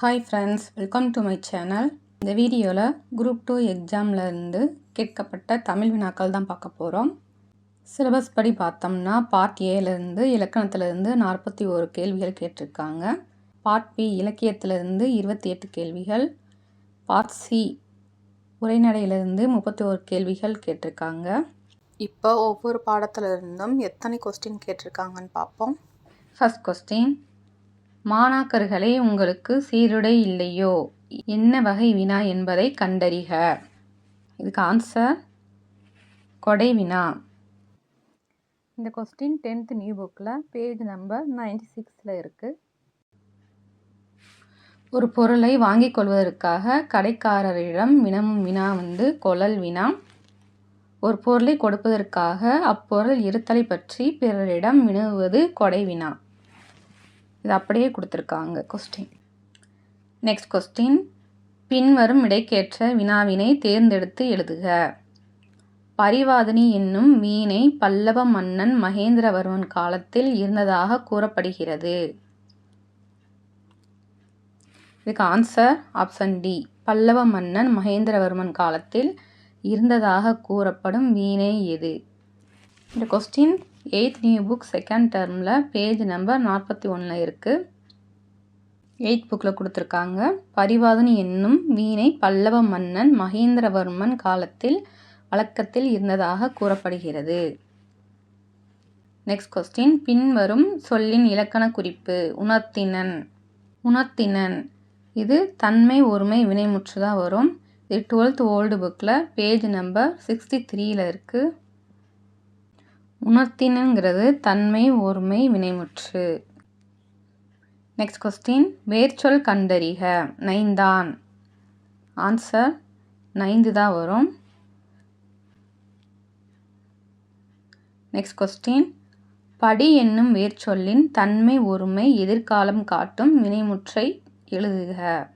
Hi friends welcome to my channel இந்த வீடியோவில் group two எக்ஸாமில் இருந்து கேட்கப்பட்ட தமிழ் வினாக்கள் தான் பார்க்க போகிறோம் சிலபஸ் படி பார்த்தோம்னா பார்ட் ஏலேருந்து இலக்கணத்திலேருந்து நாற்பத்தி ஒரு கேள்விகள் கேட்டிருக்காங்க. பார்ட் பி இலக்கியத்திலிருந்து இருபத்தி எட்டு கேள்விகள். பார்ட் சி உரைநடையிலிருந்து முப்பத்தி ஒரு கேள்விகள் கேட்டிருக்காங்க. இப்போ ஒவ்வொரு பாடத்துல இருந்தும் எத்தனை கொஸ்டின் கேட்டிருக்காங்கன்னு பார்ப்போம். ஃபர்ஸ்ட் கொஸ்டின் மாணாக்கர்களே உங்களுக்கு சீருடை இல்லையோ? என்ன வகை வினா என்பதை கண்டறிக. இதுக்கு ஆன்சர் கொடை வினா. இந்த கொஸ்டின் டென்த் நியூ புக்கில் பேஜ் நம்பர் நைன்டி சிக்ஸில் இருக்குது ஒரு பொருளை வாங்கிக் கொள்வதற்காக கடைக்காரரிடம் வினமும் வினா வந்து கொழல் வினா. ஒரு பொருளை கொடுப்பதற்காக அப்பொருள் இருத்தலை பற்றி பிறரிடம் வினவுவது கொடை வினா. இது அப்படியே கொடுத்துருக்காங்க கொஸ்டின் நெக்ஸ்ட் கொஸ்டின் பின்வரும் இடைக்கேற்ற வினாவினை தேர்ந்தெடுத்து எழுதுக. பரிவாதினி என்னும் வீணை பல்லவ மன்னன் மகேந்திரவர்மன் காலத்தில் இருந்ததாக கூறப்படுகிறது. இதுக்கு ஆன்சர் ஆப்ஷன் டி பல்லவ மன்னன் மகேந்திரவர்மன் காலத்தில் இருந்ததாக கூறப்படும் வீணை எது? இந்த question eighth new book second டேர்மில் பேஜ் நம்பர் நாற்பத்தி ஒன்றில் இருக்குது எயித் புக்கில் கொடுத்துருக்காங்க. பரிவாதனி என்னும் வீணை பல்லவ மன்னன் மகேந்திரவர்மன் காலத்தில் வழக்கத்தில் இருந்ததாக கூறப்படுகிறது. நெக்ஸ்ட் கொஸ்டின் பின்வரும் சொல்லின் இலக்கண குறிப்பு. உணர்த்தினன். உணர்த்தினன். இது தன்மை ஒருமை வினைமுற்றுதான் வரும். இது டுவெல்த் ஓல்டு புக்கில் பேஜ் நம்பர் சிக்ஸ்டி த்ரீயில் இருக்குது உணர்த்தினங்கிறது தன்மை ஒருமை வினைமுற்று. நெக்ஸ்ட் கொஸ்டின் வேர்ச்சொல் கண்டறிக. நைந்தான். ஆன்சர் நைந்து தான் வரும். நெக்ஸ்ட் கொஸ்டின் படி என்னும் வேர்ச்சொல்லின் தன்மை ஒருமை எதிர்காலம் காட்டும் வினைமுற்றை எழுதுக.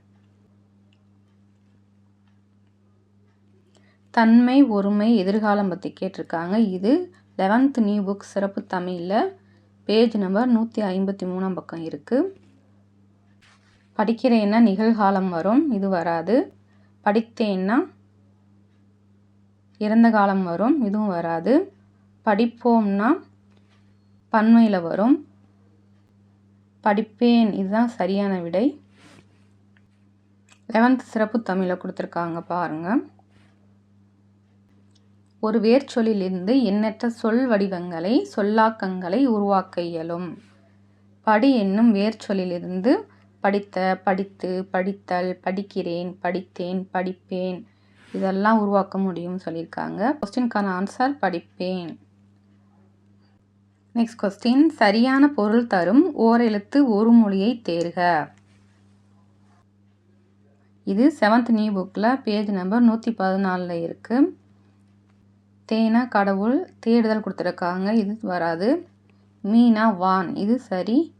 தன்மை ஒருமை எதிர்காலம் பற்றி கேட்டிருக்காங்க. இது லெவன்த் நியூ புக் சிறப்பு தமிழில் பேஜ் நம்பர் நூற்றி ஐம்பத்தி மூணாம் பக்கம் இருக்குது படிக்கிறேன்னா நிகழ்காலம் வரும் இது வராது. படித்தேன்னா இறந்த காலம் வரும் இதுவும் வராது. படிப்போம்னா பன்மையில் வரும். படிப்பேன் இதுதான் சரியான விடை. லெவன்த் சிறப்பு தமிழில் கொடுத்துருக்காங்க பாருங்கள் ஒரு வேர்ச்சொல்லிலிருந்து எண்ணற்ற சொல் வடிவங்களை சொல்லாக்கங்களை உருவாக்க இயலும். படி என்னும் வேர்ச்சொல்லிலிருந்து படித்த படித்து படித்தல் படிக்கிறேன் படித்தேன் படிப்பேன் இதெல்லாம் உருவாக்க முடியும்னு சொல்லியிருக்காங்க. கொஸ்டின்கான ஆன்சர் படிப்பேன். நெக்ஸ்ட் கொஸ்டின் சரியான பொருள் தரும் ஓரெழுத்து ஒரு மொழியை தேர்க. இது செவன்த் நியூ புக்கில் பேஜ் நம்பர் நூற்றி பதினாலில் இருக்குது தேனா கடவுள் தேடுதல் கொடுத்துருக்காங்க. இது வராது. மீனா வான். இது சரி.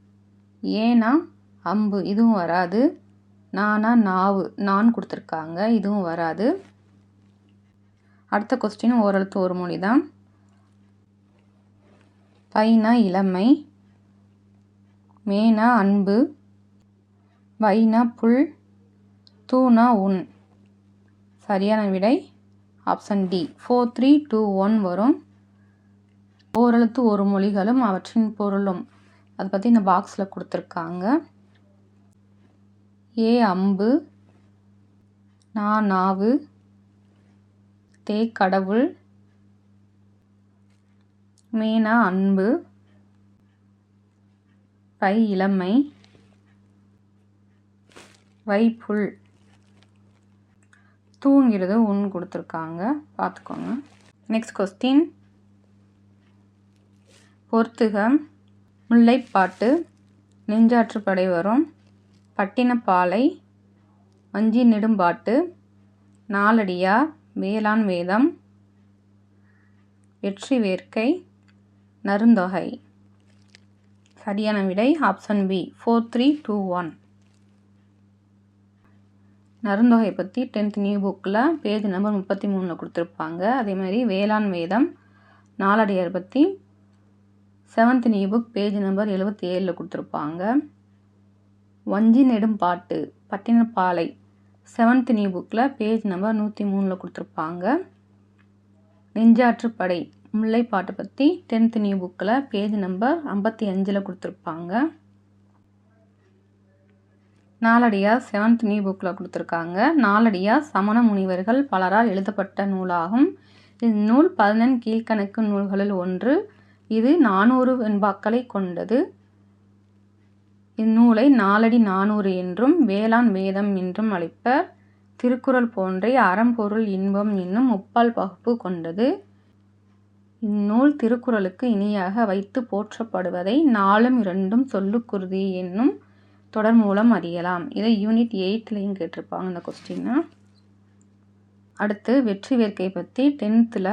ஏனா அம்பு. இதுவும் வராது. நானா நாவு. நான் கொடுத்துருக்காங்க. இதுவும் வராது. அடுத்த கொஸ்டின் ஓரளத்து ஒரு மொழி தான் பைனா இளமை. மேனா அன்பு. வைனா புல். தூணா உன். சரியான விடை. Option D. Four three two one வரும். ஓரெழுத்து ஒரு மொழிகளும் அவற்றின் பொருளும். அதை பற்றி இந்த பாக்ஸில் கொடுத்துருக்காங்க. ஏ அம்பு. நா நாவு. தே கடவுள். மேனா அன்பு. பை இளமை. வைப்புல் தூங்கிறது உன் கொடுத்துருக்காங்க. பார்த்துக்கோங்க. நெக்ஸ்ட் கொஸ்டின் பொறுத்துக முல்லைப்பாட்டு நெஞ்சாற்றுப்படை வரும் பட்டினப்பாலை வஞ்சி நெடும்பாட்டு நாலடியா வேளாண் வேதம் வெற்றி வேர்க்கை நருந்தொகை சரியான விடை option B four three two one Narunthogai பற்றி டென்த் நியூ புக்கில் பேஜ் நம்பர் முப்பத்தி மூணில் கொடுத்துருப்பாங்க. அதே மாதிரி வேளாண் வேதம் நாலடியார் பற்றி seventh new book page number எழுபத்தி ஏழில் கொடுத்துருப்பாங்க. வஞ்சி நெடும் பாட்டு பட்டினப்பாலை செவன்த் நியூ புக்கில் பேஜ் நம்பர் நூற்றி மூணில் கொடுத்துருப்பாங்க. நெஞ்சாற்றுப்படை முல்லைப்பாட்டை பற்றி டென்த் நியூ புக்கில் பேஜ் நம்பர் ஐம்பத்தி அஞ்சில் கொடுத்துருப்பாங்க. நாலடியார் செவன்த் நியூ புக்கில் கொடுத்துருக்காங்க. நாலடியார் சமண முனிவர்கள் பலரால் எழுதப்பட்ட நூலாகும். இந்நூல் பதினெண் கீழ்கணக்கு நூல்களில் ஒன்று. இது நானூறு வெண்பாக்களை கொண்டது. இந்நூலை நாலடி நானூறு என்றும் வேளாண் வேதம் என்றும் அழைப்பர். திருக்குறள் போன்றே அறம்பொருள் இன்பம் என்னும் முப்பால் பகுப்பு கொண்டது. இந்நூல் திருக்குறளுக்கு இணையாக வைத்து போற்றப்படுவதை நாலும் இரண்டும் சொல்லுக்குருதி என்னும் தொடர் மூலம் அறியலாம். இதை யூனிட் எயிட்லேயும் கேட்டிருப்பாங்க இந்த கொஸ்டின்னு அடுத்து வெற்றி வேர்க்கை பற்றி டென்த்தில்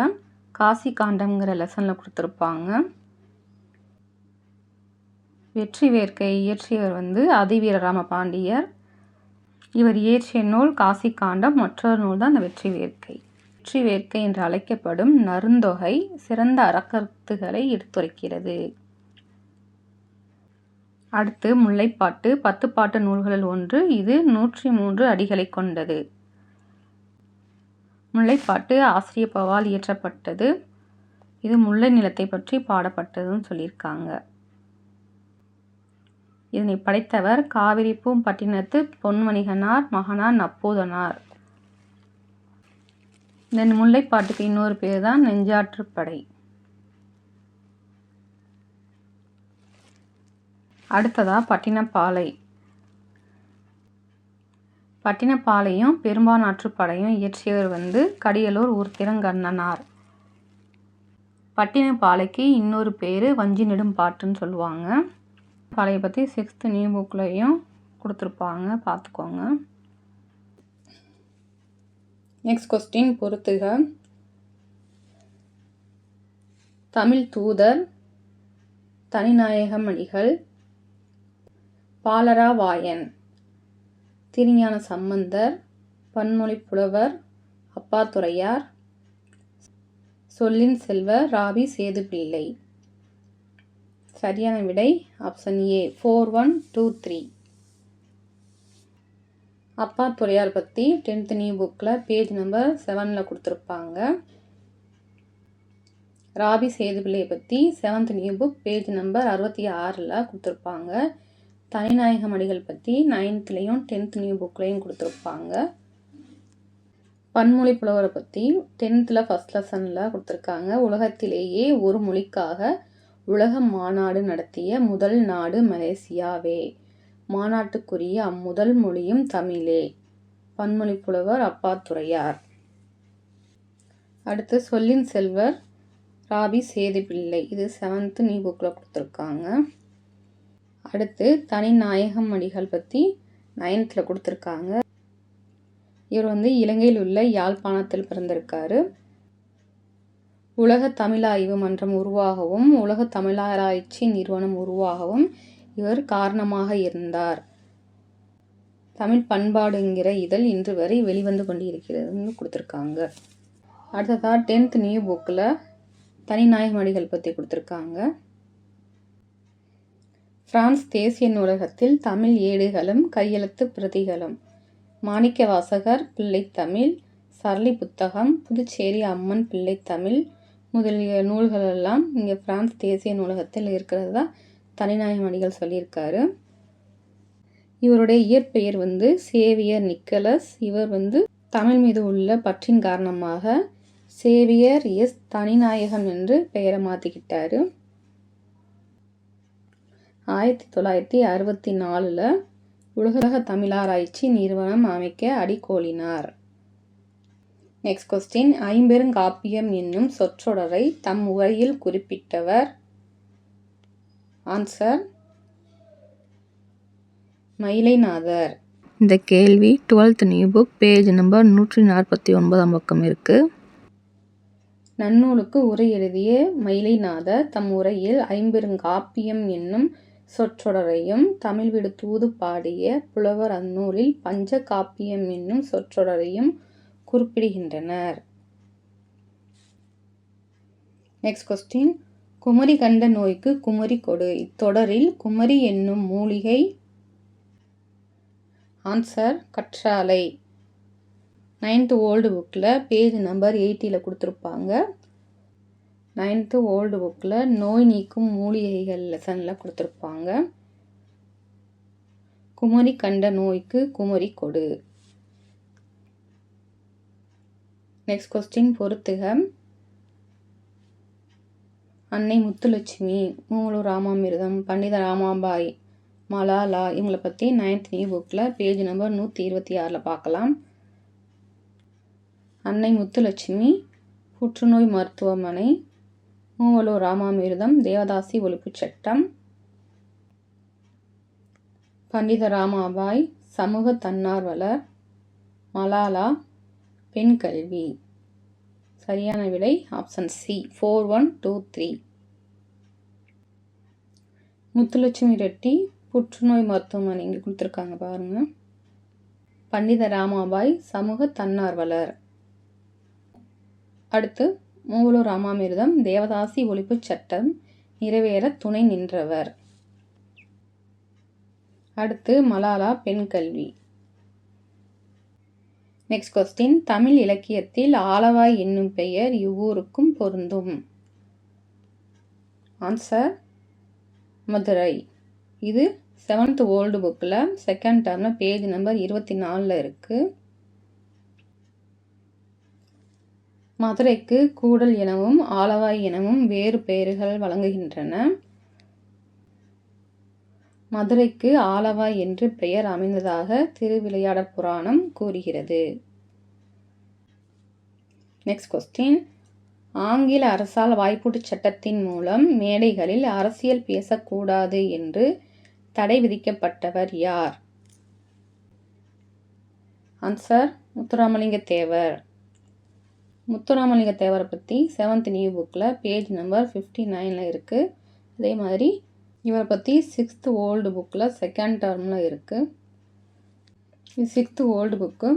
காசி காண்டம்ங்கிற லெசனில் கொடுத்துருப்பாங்க. வெற்றி வேர்க்கை இயற்றியவர் வந்து அதிவீரராம பாண்டியர் இவர் இயற்றிய நூல் காசி காண்டம் மற்றொரு நூல் தான் அந்த வெற்றி வேர்க்கை. வெற்றி வேர்க்கை என்று அழைக்கப்படும் நருந்தொகை சிறந்த அறக்கருத்துகளை எடுத்துரைக்கிறது. அடுத்து முல்லைப்பாட்டு பத்து பாட்டு நூல்களில் ஒன்று இது நூற்றி மூன்று அடிகளை கொண்டது. முல்லைப்பாட்டு ஆசிரியப்பவால் இயற்றப்பட்டது. இது முல்லை நிலத்தை பற்றி பாடப்பட்டதுன்னு சொல்லியிருக்காங்க. இதனை படைத்தவர் காவிரி பூம்பட்டினத்து பொன்மணிகனார் மகனார் நப்போதனார். இந்த முல்லைப்பாட்டுக்கு இன்னொரு பேர் தான் நெஞ்சாற்றுப்படை. அடுத்ததாக பட்டினப்பாலை. பட்டினப்பாலையும் பெரும்பானாற்றுப்படையும் இயற்றியவர் வந்து கடியலூர் ஊர்த்திரங்கண்ணனார். பட்டினப்பாலைக்கு இன்னொரு பேர் வஞ்சி நெடும் பாட்டுன்னு சொல்லுவாங்க. பாலையை பற்றி சிக்ஸ்த்து நியூ புக்லையும் கொடுத்துருப்பாங்க. பார்த்துக்கோங்க நெக்ஸ்ட் கொஸ்டின் பொறுத்துக. தமிழ் தூதர் தனிநாயகமணிகள் பாலரா வாயன் திருஞான சம்பந்தர் பன்மொழி புலவர் அப்பாத்துறையார் சொல்லின் செல்வர் ராவி சேதுப்பிள்ளை. சரியான விடை option A four one two three அப்பா துறையார் பற்றி டென்த் நியூ புக்கில் பேஜ் நம்பர் செவனில் கொடுத்துருப்பாங்க. ராபி சேதுபிள்ளையை பற்றி seventh new book page number அறுபத்தி ஆறில் கொடுத்துருப்பாங்க. தனிநாயக மடிகள் பற்றி நைன்த்லேயும் டென்த் நியூ புக்லேயும் கொடுத்துருப்பாங்க. பன்மொழி புலவரை பற்றி டென்த்தில் ஃபஸ்ட் லெசனில் கொடுத்துருக்காங்க. உலகத்திலேயே ஒரு மொழிக்காக உலக மாநாடு நடத்திய முதல் நாடு மலேசியாவே. மாநாட்டுக்குரிய அம்முதல் மொழியும் தமிழே. பன்மொழி புலவர் அப்பாத்துறையார் அடுத்து சொல்லின் செல்வர் ராபி சேதுபிள்ளை. இது செவன்த்து நியூ புக்கில் கொடுத்துருக்காங்க. அடுத்து தனி நாயகம் அடிகள் பற்றி நயனத்தில் கொடுத்துருக்காங்க. இவர் வந்து இலங்கையில் உள்ள யாழ்ப்பாணத்தில் பிறந்திருக்காரு. உலக தமிழாய்வு மன்றம் உருவாகவும் உலக தமிழாராய்ச்சி நிறுவனம் உருவாகவும் இவர் காரணமாக இருந்தார். தமிழ் பண்பாடுங்கிற இதழ் இன்று வரை வெளிவந்து கொண்டிருக்கிறதுன்னு கொடுத்துருக்காங்க. அடுத்ததாக டென்த் நியூ புக்கில் தனிநாயகமடிகள் பற்றி கொடுத்துருக்காங்க. பிரான்ஸ் தேசிய நூலகத்தில் தமிழ் ஏடுகளும் கையெழுத்து பிரதிகளும். மாணிக்க வாசகர் பிள்ளைத்தமிழ். சரளி புத்தகம் புதுச்சேரி அம்மன் பிள்ளைத்தமிழ். முதலிய நூல்களெல்லாம் இங்கே பிரான்ஸ் தேசிய நூலகத்தில் இருக்கிறது தான் தனிநாயமணிகள் சொல்லியிருக்காரு. இவருடைய இயற்பெயர் வந்து சேவியர் நிக்கலஸ். இவர் வந்து தமிழ் மீது உள்ள பற்றின் காரணமாக சேவியர் எஸ் தனிநாயகம் என்று பெயரை மாற்றிக்கிட்டாரு ஆயிரத்தி தொள்ளாயிரத்தி அறுபத்தி நாலில் உலக தமிழாராய்ச்சி நிறுவனம் அமைக்க அடிக்கோலினார். நெக்ஸ்ட் கொஸ்டின் ஐம்பெருங்காப்பியம் என்னும் சொற்றொடரை தம் உரையில் குறிப்பிட்டவர். ஆன்சர் மயிலைநாதர். இந்த கேள்வி twelfth new book page number நூற்றி நாற்பத்தி ஒன்பதாம் பக்கம் இருக்குது நன்னூலுக்கு உரை எழுதிய மயிலைநாதர் தம் உரையில் ஐம்பெருங்காப்பியம் என்னும் சொற்றொடரையும் தமிழ் விடு தூது பாடிய புலவர் அந்நூலில் பஞ்ச காப்பியம் என்னும் சொற்றொடரையும் குறிப்பிடுகின்றனர். நெக்ஸ்ட் கொஸ்டின் குமரி கண்ட நோய்க்கு குமரி கொடு. இத்தொடரில் குமரி என்னும் மூலிகை ஆன்சர் கற்றாழை. நைன்த்து ஓல்டு புக்கில் பேஜ் நம்பர் எயிட்டியில் கொடுத்துருப்பாங்க. நைன்த்து ஓல்டு புக்கில் நோய் நீக்கும் மூலிகைகள் லெசனில் கொடுத்துருப்பாங்க. குமரி கண்ட நோய்க்கு குமரி கொடு. நெக்ஸ்ட் கொஸ்டின் பொறுத்துக. அன்னை முத்துலட்சுமி மூலூர் ராமாமிர்தம் பண்டித ராமாபாய் மலாலா இவங்களை பற்றி நைன்த் நியூ புக்கில் பேஜ் நம்பர் நூற்றி இருபத்தி ஆறில் பார்க்கலாம் அன்னை முத்துலட்சுமி புற்றுநோய் மருத்துவமனை மூவலூர் ராமாமிர்தம் தேவதாசி ஒழிப்பு சட்டம். பண்டித ராமாபாய் சமூக தன்னார்வலர் மலாலா பெண் கல்வி. சரியான விடை option C four one two three Muthulakshmi Reddy புற்றுநோய் மருத்துவமனை இங்கே கொடுத்துருக்காங்க பாருங்கள் பண்டித ராமாபாய் சமூக தன்னார்வலர். அடுத்து மூவலூர் ராமாமிர்தம் தேவதாசி ஒழிப்புச் சட்டம் நிறைவேற துணை நின்றவர். அடுத்து மலாலா பெண் கல்வி. நெக்ஸ்ட் கொஸ்டின் தமிழ் இலக்கியத்தில் ஆலவாய் என்னும் பெயர் இவ்வூருக்கும் பொருந்தும்? ஆன்சர் மதுரை. இது செவன்த் ஓல்டு புக்கில் செகண்ட் டேர்மில் பேஜ் நம்பர் இருபத்தி நாலில் இருக்குது மதுரைக்கு கூடல் எனவும் ஆலவாய் எனவும் வேறு பெயர்கள் வழங்குகின்றன. மதுரைக்கு ஆலவாய் என்று பெயர் அமைந்ததாக திருவிளையாடற் புராணம் கூறுகிறது. நெக்ஸ்ட் கொஸ்டின் ஆங்கில அரசால் வாய்ப்பூட்டுச் சட்டத்தின் மூலம் மேடைகளில் அரசியல் பேசக்கூடாது என்று தடை விதிக்கப்பட்டவர் யார்? ஆன்சர் முத்துராமலிங்க தேவர் முத்துராமலிங்க தேவரை பற்றி செவன்த் நியூ புக்கில் பேஜ் நம்பர் ஃபிஃப்டி நைனில் இருக்குது அதே மாதிரி இவரை பற்றி சிக்ஸ்த்து ஓல்டு புக்கில் செகண்ட் டேர்மில் இருக்குது இது சிக்ஸ்த்து ஓல்டு புக்கு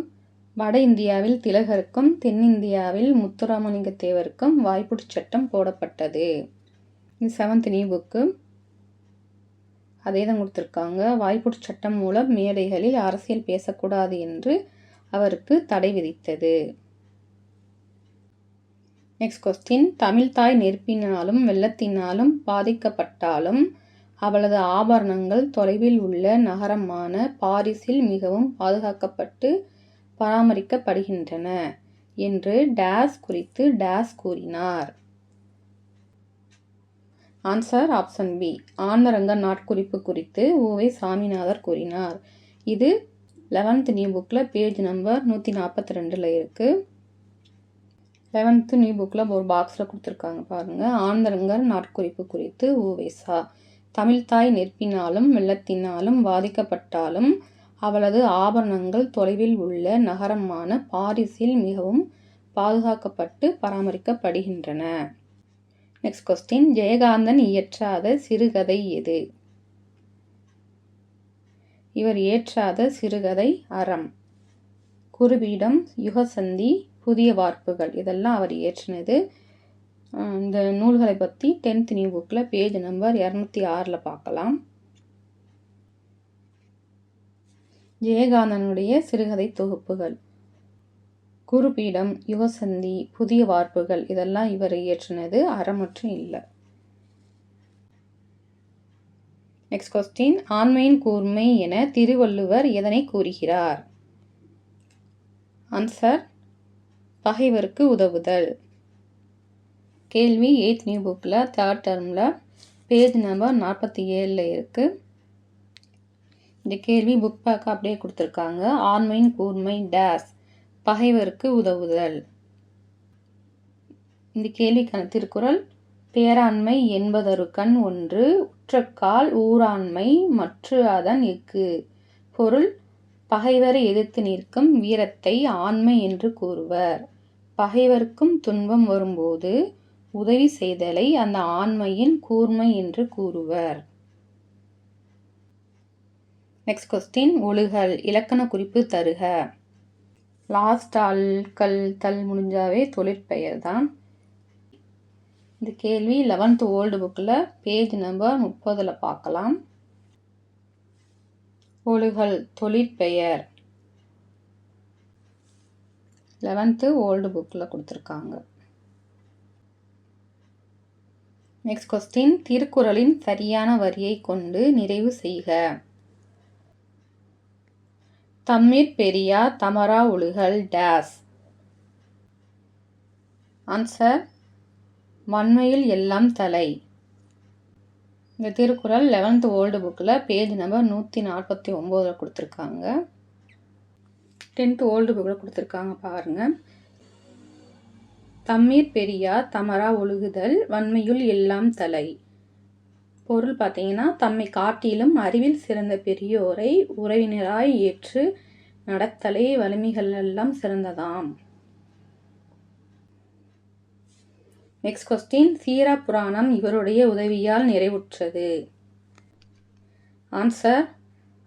வட இந்தியாவில் திலகருக்கும் தென்னிந்தியாவில் முத்துராமலிங்க தேவருக்கும் வாய்ப்புட்டு சட்டம் போடப்பட்டது. இது செவன்த் நியூ புக்கு அதே தான் கொடுத்துருக்காங்க. வாய்ப்புட்டு சட்டம் மூலம் மேடைகளில் அரசியல் பேசக்கூடாது என்று அவருக்கு தடை விதித்தது. நெக்ஸ்ட் கொஸ்டின் தமிழ்தாய் நெருப்பினாலும் வெள்ளத்தினாலும் பாதிக்கப்பட்டாலும் அவளது ஆபரணங்கள் தொலைவில் உள்ள நகரமான பாரிஸில் மிகவும் பாதுகாக்கப்பட்டு பராமரிக்கப்படுகின்றன என்று டேஸ் குறித்து டேஸ் கூறினார். ஆன்சர் ஆப்ஷன் பி ஆனரங்க நாட்குறிப்பு குறித்து ஓவை சாமிநாதர் கூறினார். இது லெவன்த் நியூ புக்கில் பேஜ் நம்பர் நூற்றி நாற்பத்தி ரெண்டில் இருக்குது லெவன்த்து நியூ புக்கில் ஒரு பாக்ஸில் கொடுத்துருக்காங்க பாருங்கள் ஆந்தரங்கர் நாட்குறிப்பு குறித்து ஊவேசா தமிழ்தாய் நெற்பினாலும் வெள்ளத்தினாலும் பாதிக்கப்பட்டாலும் அவளது ஆபரணங்கள் தொலைவில் உள்ள நகரமான பாரிஸில் மிகவும் பாதுகாக்கப்பட்டு பராமரிக்கப்படுகின்றன. நெக்ஸ்ட் கொஸ்டின் ஜெயகாந்தன் இயற்றாத சிறுகதை எது? இவர் இயற்றாத சிறுகதை அறம். குருபீடம் யுகசந்தி புதிய வார்ப்புகள். இதெல்லாம் அவர் இயற்றினது. இந்த நூல்களை பற்றி டென்த் நியூ புக்கில் பேஜ் நம்பர் இரநூத்தி ஆறில் பார்க்கலாம். ஜெயகாந்தனுடைய சிறுகதை தொகுப்புகள். குருபீடம் யுகசந்தி புதிய வார்ப்புகள். இதெல்லாம் இவர் இயற்றினது. அறமற்றும் இல்லை. நெக்ஸ்ட் கொஸ்டின் ஆண்மையின் கூர்மை என திருவள்ளுவர் எதனை கூறுகிறார்? ஆன்சர் பகைவருக்கு உதவுதல். கேள்வி எயித் நியூ புக்கில் தேர்ட் டேர்மில் பேஜ் நம்பர் நாற்பத்தி ஏழில் இருக்குது இந்த கேள்வி புக் பேக் அப்படியே கொடுத்துருக்காங்க. ஆண்மையின் கூர்மை டேஸ் பகைவருக்கு உதவுதல். இந்த கேள்விக்கான திருக்குறள் பேராண்மை என்பதொரு கண் ஒன்று உற்றக்கால் ஊராண்மை மற்ற அதன் இக்கு பொருள் பகைவரை எதிர்த்து நிற்கும் வீரத்தை ஆண்மை என்று கூறுவர். பகைவர்க்கும் துன்பம் வரும்போது உதவி செய்தலை அந்த ஆண்மையின் கூர்மை என்று கூறுவர். நெக்ஸ்ட் கொஸ்டின் ஒழுகல் இலக்கண குறிப்பு தருக. லாஸ்ட் அல் கல் தல் முடிஞ்சாவே தொழிற்பெயர் தான். இந்த கேள்வி லெவன்த் ஓல்டு புக்கில் பேஜ் நம்பர் முப்பதில் பார்க்கலாம். ஒழுகல் தொழிற்பெயர். லெவன்த்து ஓல்டு புக்கில் கொடுத்துருக்காங்க. நெக்ஸ்ட் கொஸ்டின் திருக்குறளின் சரியான வரியை கொண்டு நிறைவு செய்க. தம்மிற் பெரியா தமரா ஒழுகல் டேஸ். ஆன்சர் மண்மையில் எல்லாம் தலை. இந்த திருக்குறள் லெவன்த்து ஓல்டு புக்கில் பேஜ் நம்பர் நூற்றி நாற்பத்தி ஒம்போதில் கொடுத்துருக்காங்க. டென்த்து ஓல்டு புக்கில் கொடுத்துருக்காங்க பாருங்கள் தம்மீர் பெரியா தமரா ஒழுகுதல் வன்மையுள் எல்லாம் தலை. பொருள் பார்த்தீங்கன்னா தம்மை காட்டிலும் அறிவில் சிறந்த பெரியோரை உறவினராய் ஏற்று நடத்தலே வலிமைகள் எல்லாம் சிறந்ததாம். நெக்ஸ்ட் கொஸ்டின் சீரா புராணம் இவருடைய உதவியால் நிறைவுற்றது. ஆன்சர்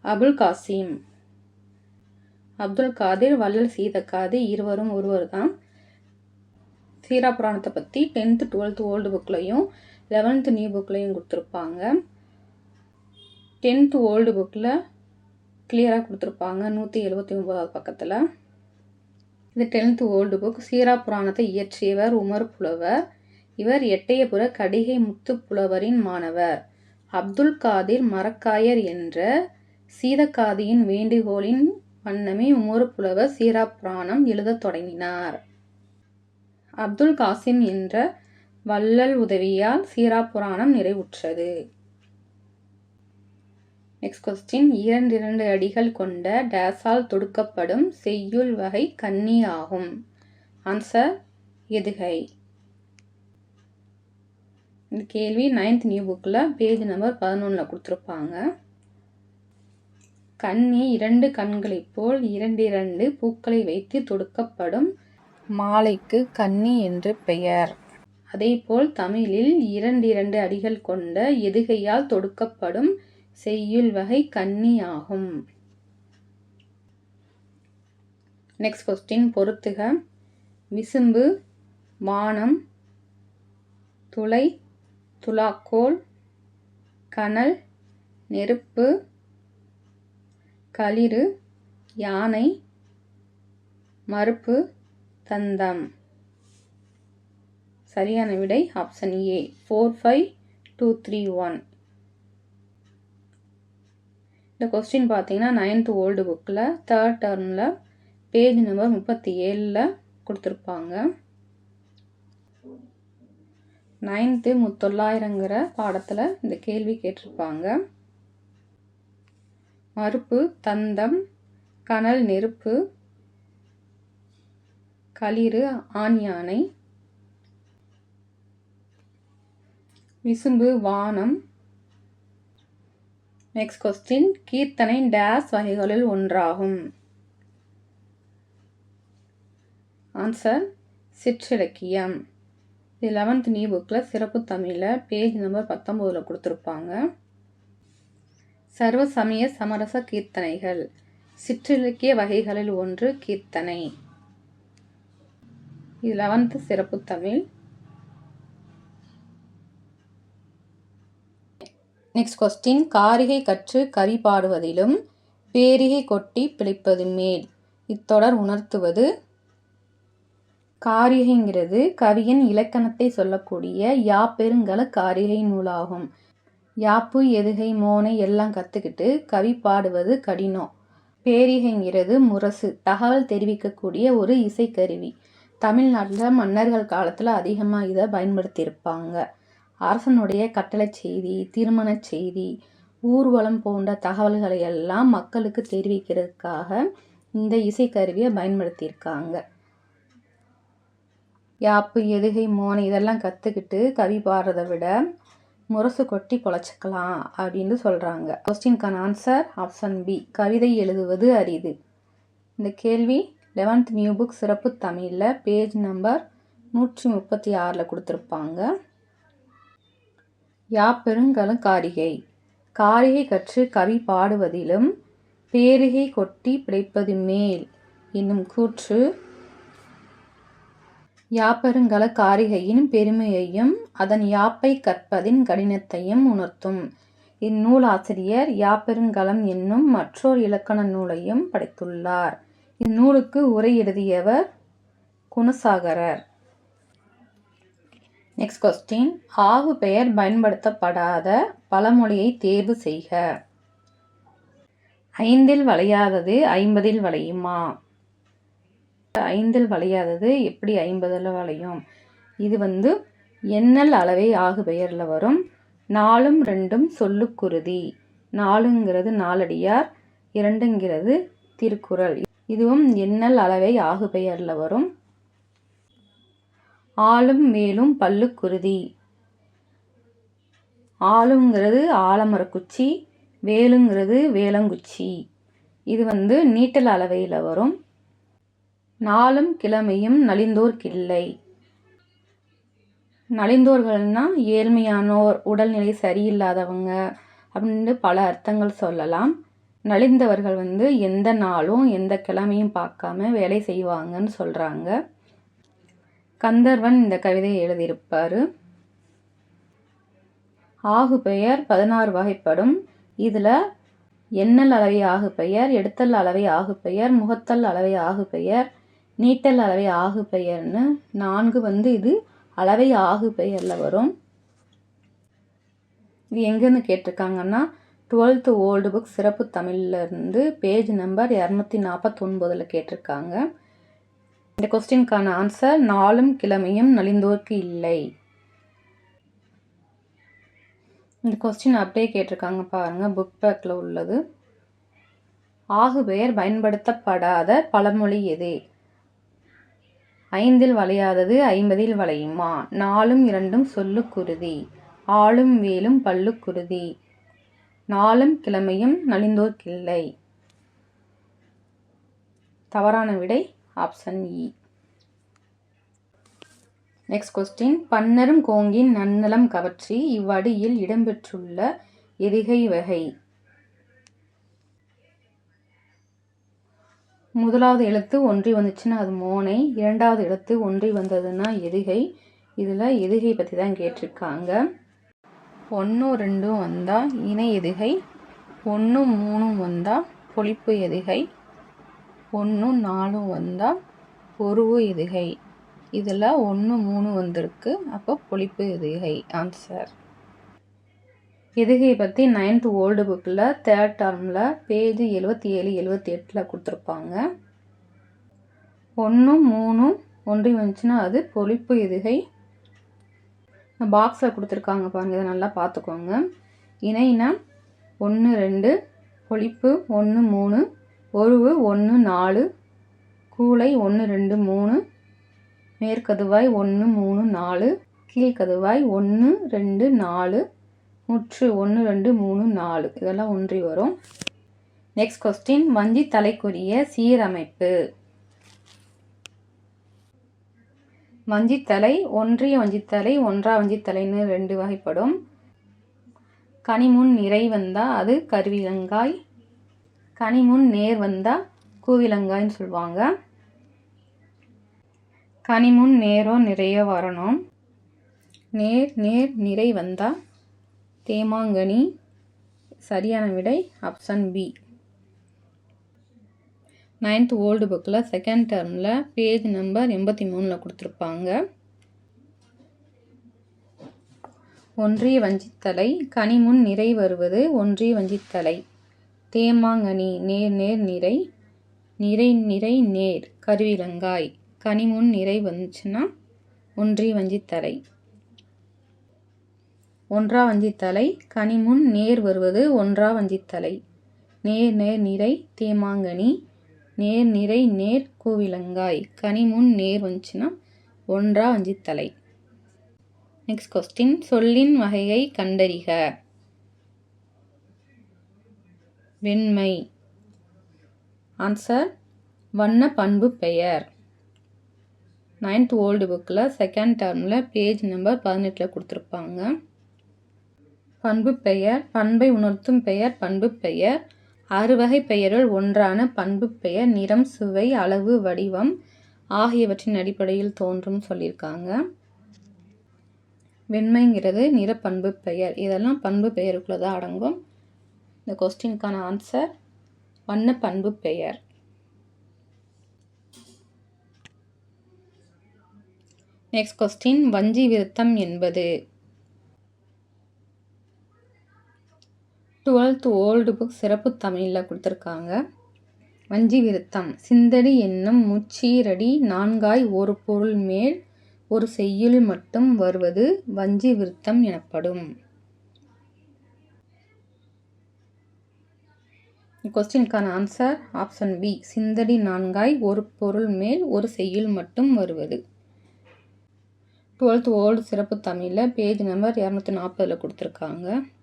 அபுல் காசிம். அப்துல் காதிர் வள்ளல் சீதக்காது இருவரும் ஒருவர் தான் சீரா புராணத்தை பற்றி டென்த்து டுவெல்த்து ஓல்டு புக்லையும் லெவன்த்து நியூ புக்லையும் கொடுத்துருப்பாங்க. டென்த்து ஓல்டு புக்கில் கிளியராக கொடுத்துருப்பாங்க நூற்றி எழுபத்தி ஒம்போதாவது பக்கத்தில். இது டென்த்து ஓல்டு புக் சீரா புராணத்தை இயற்றியவர் உமர் புலவர். இவர் எட்டயபுர கடிகை முத்து புலவரின் மாணவர். அப்துல் காதிர் மரக்காயர் என்ற சீதக்காதியின் வேண்டுகோளின் வண்ணமே உமோர் புலவர் சீரா புராணம் எழுதத் தொடங்கினார். அப்துல் காசிம் என்ற வள்ளல் உதவியால் சீரா புராணம் நிறைவுற்றது. நெக்ஸ்ட் கொஸ்டின் இரண்டு இரண்டு அடிகள் கொண்ட டேஸால் தொடுக்கப்படும் செய்யுள் வகை கன்னி ஆகும். ஆன்சர் எதுகை. இந்த கேள்வி நைன்த் நியூ புக்கில் பேஜ் நம்பர் பதினொன்றில் கொடுத்துருப்பாங்க. கண்ணி இரண்டு கண்களைப் போல் இரண்டிரண்டு பூக்களை வைத்து தொடுக்கப்படும் மாலைக்கு கன்னி என்று பெயர். அதேபோல் தமிழில் இரண்டிரண்டு அடிகள் கொண்ட எதுகையால் தொடுக்கப்படும் செய்யுள் வகை கன்னி ஆகும். நெக்ஸ்ட் கொஸ்டின் பொறுத்துக விசும்பு வானம் துளை துலாக்கோல் கனல் நெருப்பு களிறு யானை மறுப்பு தந்தம். சரியான விடை option A four five two three one இந்த கொஸ்டின் பார்த்தீங்கன்னா நைன்த் ஓல்டு புக்கில் தேர்ட் டர்மில் பேஜ் நம்பர் முப்பத்தி ஏழில் கொடுத்துருப்பாங்க. நைன்த்து முத்தொள்ளாயிரங்கிற பாடத்தில் இந்த கேள்வி கேட்டிருப்பாங்க. மறுப்பு தந்தம் கனல் நெருப்பு களிறு ஆண் யானை விசும்பு வானம். நெக்ஸ்ட் கொஸ்டின் கீர்த்தனை டேஸ் வகைகளில் ஒன்றாகும். ஆன்சர் சிற்றிலக்கியம். இது லெவன்த் நியூ புக்கில் சிறப்பு தமிழில் பேஜ் நம்பர் பத்தொம்போதில் கொடுத்துருப்பாங்க. சர்வ சமய சமரச கீர்த்தனைகள். சிற்றிலக்கிய வகைகளில் ஒன்று கீர்த்தனை. இது லெவன்த்து சிறப்பு தமிழ். நெக்ஸ்ட் கொஸ்டின் காரிகை கற்று கறி பாடுவதிலும் பேரிகை கொட்டி பிழைப்பது மேல். இத்தொடர் உணர்த்துவது. காரிகைங்கிறது கவியின் இலக்கணத்தை சொல்லக்கூடிய யாப்பெருங்கல காரிகை நூலாகும். யாப்பு எதுகை மோனை எல்லாம் கற்றுக்கிட்டு கவி பாடுவது கடினம். பேரிகைங்கிறது முரசு. தகவல் தெரிவிக்கக்கூடிய ஒரு இசைக்கருவி. தமிழ்நாட்டில் மன்னர்கள் காலத்தில் அதிகமாக இதை பயன்படுத்தியிருப்பாங்க. அரசனுடைய கட்டளை செய்தி திருமண செய்தி ஊர்வலம் போன்ற தகவல்களை எல்லாம் மக்களுக்கு தெரிவிக்கிறதுக்காக இந்த இசைக்கருவியை பயன்படுத்தியிருக்காங்க. யாப்பு எதுகை மோனை இதெல்லாம் கற்றுக்கிட்டு கவி பாடுறதை விட முரசு கொட்டி பொழைச்சிக்கலாம் அப்படின்னு சொல்கிறாங்க கொஸ்டின்கான ஆன்சர் ஆப்ஷன் பி கவிதை எழுதுவது அரிது. இந்த கேள்வி லெவன்த் நியூ புக் சிறப்பு தமிழில் பேஜ் நம்பர் நூற்றி முப்பத்தி ஆறில் கொடுத்துருப்பாங்க யாப்பெருங்கலும் காரிகை. காரிகை கற்று கவி பாடுவதிலும் பேரிகை கொட்டி பிழைப்பது மேல் என்னும் கூற்று யாப்பருங்கல காரிகையின் பெருமையையும் அதன் யாப்பை கற்பதின் கடினத்தையும் உணர்த்தும். இந்நூலாசிரியர் யாப்பெருங்கலம் என்னும் மற்றொரு இலக்கண நூலையும் படைத்துள்ளார். இந்நூலுக்கு உரை எழுதியவர் குணசாகரர். நெக்ஸ்ட் கொஸ்டின் ஆவு பெயர் பயன்படுத்தப்படாத பழமொழியை தேர்வு செய்க. ஐந்தில் வளையாதது ஐம்பதில் வளையுமா? ஐந்தில் வளையாதது எப்படி ஐம்பதில் வளையும்? இது வந்து எண்ணல் அளவை ஆகு பெயரில் வரும். நாலும் ரெண்டும் சொல்லுக்குருதி நாலுங்கிறது நாலடியார் இரண்டுங்கிறது திருக்குறள். இதுவும் எண்ணல் அளவை ஆகு பெயரில் வரும். ஆளும் மேலும் பல்லுக்குருதி ஆளுங்கிறது ஆலமரக்குச்சி வேலுங்கிறது வேலங்குச்சி. இது வந்து நீட்டல் அளவையில் வரும். நாளும் கிழமையும் நலிந்தோர்க்கில்லை நலிந்தோர்கள்னால் ஏழ்மையானோர் உடல்நிலை சரியில்லாதவங்க அப்படின்னு பல அர்த்தங்கள் சொல்லலாம். நலிந்தவர்கள் வந்து எந்த நாளும் எந்த கிழமையும் பார்க்காம வேலை செய்வாங்கன்னு சொல்கிறாங்க கந்தர்வன் இந்த கவிதையை எழுதியிருப்பார். ஆகு பெயர் பதினாறு வகைப்படும். இதில் எண்ணல் அளவை ஆகு பெயர் எடுத்தல் அளவை ஆகு பெயர் முகத்தல் அளவை ஆகு பெயர் நீட்டல் அளவை ஆகு பெயர்னு நான்கு வந்து இது அளவை ஆகு பெயரில் வரும். இது எங்கேருந்து கேட்டிருக்காங்கன்னா டுவெல்த்து ஓல்டு புக் சிறப்பு தமிழ்லேருந்து பேஜ் நம்பர் இரநூத்தி நாற்பத்தொன்பதில் கேட்டிருக்காங்க. இந்த கொஸ்டினுக்கான ஆன்சர் நாளும் கிழமையும் நலிந்தோர்க்கு இல்லை. இந்த கொஸ்டின் அப்படியே கேட்டிருக்காங்க பாருங்கள் புக் பேக்கில் உள்ளது. ஆகு பெயர் பயன்படுத்தப்படாத பழமொழி எது? ஐந்தில் வளையாதது ஐம்பதில் வளையுமா? நாலும் இரண்டும் சொல்லுக்குருதி ஆளும் வேலும் பல்லுக்குருதி நாளும் கிழமையும் நலிந்தோர்க்கில்லை. தவறான விடை ஆப்ஷன் இ. Next question. பன்னரும் கோங்கின் நன்னலம் கவற்றி இவ்வடியில் இடம்பெற்றுள்ள எரிகை வகை. முதலாவது எழுத்து ஒன்றி வந்துச்சுன்னா அது மோனை இரண்டாவது எழுத்து ஒன்றி வந்ததுன்னா எதுகை. இதில் எதுகை பற்றி தான் கேட்டிருக்காங்க. ஒன்றும் ரெண்டும் வந்தால் இணை எதுகை. ஒன்றும் மூணும் வந்தால் பொழிப்பு எதுகை. ஒன்றும் நாலும் வந்தால் பொருவு எதுகை. இதில் ஒன்று மூணு வந்திருக்கு அப்போ பொழிப்பு எதுகை. ஆன்சர் எதுகை பற்றி நைன்த் ஓல்டு புக்கில் தேர்ட் டர்மில் பேஜ் எழுபத்தி ஏழு எழுபத்தி எட்டில் கொடுத்துருப்பாங்க. ஒன்றும் மூணும் ஒன்றி வந்துச்சுன்னா அது பொழிப்பு எதுகை பாக்ஸில் கொடுத்துருக்காங்க பாருங்கள் இதை நல்லா பார்த்துக்கோங்க. இணைனா ஒன்று ரெண்டு. பொழிப்பு ஒன்று மூணு. ஒருவு ஒன்று நாலு. கூளை ஒன்று ரெண்டு மூணு. மேற்கதுவாய் ஒன்று மூணு நாலு. கீழ்கதுவாய் ஒன்று ரெண்டு நாலு. முற்று ஒன்று ரெண்டு மூணு நாலு. இதெல்லாம் ஒன்றி வரும். நெக்ஸ்ட் கொஸ்டின் வஞ்சி தலைக்குரிய சீரமைப்பு. வஞ்சித்தலை ஒன்றிய வஞ்சித்தலை ஒன்றா வஞ்சித்தலைன்னு ரெண்டு வகைப்படும். கனிமுன் நிறை வந்தால் அது கருவிலங்காய். கனிமுன் நேர் வந்தால் கூவிலங்காய்ன்னு சொல்லுவாங்க கனிமுன் நேரோ நிறைய வரணும். நேர் நேர் நிறை வந்தால் தேமாங்கனி சரியான விடை ஆப்ஷன் பி நைன்த் ஓல்டு புக்கில் செகண்ட் டேர்மில் பேஜ் நம்பர் எண்பத்தி மூணில் கொடுத்துருப்பாங்க. ஒன்றிய வஞ்சித்தலை கனிமுன் நிறை வருவது ஒன்றிய வஞ்சித்தலை. தேமாங்கனி நேர் நேர் நிறை நிறை நிறை நேர் கருவிலங்காய் கனிமுன் நிறை வந்துச்சுன்னா ஒன்றிய வஞ்சித்தலை. ஒன்றா வஞ்சித்தலை கனிமுன் நேர் வருவது ஒன்றா வஞ்சித்தலை நேர் நேர் நிறை தேமாங்கனி நேர் நிறை நேர் கோவிலங்காய். கனிமுன் நேர் வந்துச்சுன்னா ஒன்றா வஞ்சித்தலை நெக்ஸ்ட் கொஸ்டின் சொல்லின் வகையை கண்டறிக. வெண்மை. ஆன்சர் வண்ண பண்பு பெயர். நைன்த் ஓல்டு புக்கில் செகண்ட் டேர்மில் பேஜ் நம்பர் பதினெட்டில் கொடுத்துருப்பாங்க. பண்பு பெயர் பண்பை உணர்த்தும் பெயர் பண்பு பெயர். அறுவகை பெயருள் ஒன்றான பண்பு பெயர் நிறம் சுவை அளவு வடிவம் ஆகியவற்றின் அடிப்படையில் தோன்றும் சொல்லியிருக்காங்க. வெண்மைங்கிறது நிறப்பண்பு பெயர். இதெல்லாம் பண்பு பெயருக்குள்ளே தான் அடங்கும். இந்த கொஸ்டினுக்கான ஆன்சர் வண்ண பண்பு பெயர். நெக்ஸ்ட் கொஸ்டின் வஞ்சி விருத்தம் என்பது. டுவெல்த் ஓல்டு புக் சிறப்பு தமிழில் கொடுத்துருக்காங்க. வஞ்சி விருத்தம். சிந்தடி என்னும் முச்சீரடி நான்காய் ஒரு பொருள் மேல் ஒரு செய்யுள் மட்டும் வருவது வஞ்சி விருத்தம் எனப்படும். கொஸ்டினுக்கான ஆன்சர் ஆப்ஷன் பி சிந்தடி நான்காய் ஒரு பொருள் மேல் ஒரு செய்யுள் மட்டும் வருவது. டுவெல்த் ஓல்டு சிறப்பு தமிழில் பேஜ் நம்பர் இரநூத்தி நாற்பதில் கொடுத்துருக்காங்க.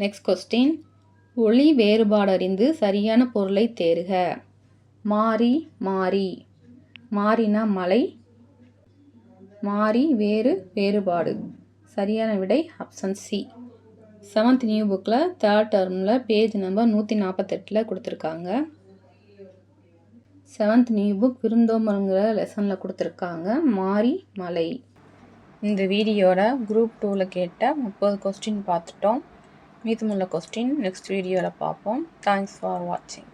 நெக்ஸ்ட் கொஸ்டின் ஒளி வேறுபாடறிந்து சரியான பொருளை தேர்க மாறி மாறி. மாறினா மலை. மாறி வேறு வேறுபாடு. சரியான விடை ஆப்ஷன் சி செவன்த் நியூ புக்கில் தேர்ட் டேர்மில் பேஜ் நம்பர் நூற்றி நாற்பத்தெட்டில் கொடுத்துருக்காங்க. செவன்த் நியூ புக் விருந்தோம்பருங்கிற லெசனில் கொடுத்துருக்காங்க. மாறி மலை. இந்த வீடியோட குரூப் டூவில் கேட்ட முப்பது கொஸ்டின் பார்த்துட்டோம். மீதமுள்ள கொஸ்டின் நெக்ஸ்ட் வீடியோவில் பார்ப்போம். தேங்க்ஸ் ஃபார் வாட்சிங்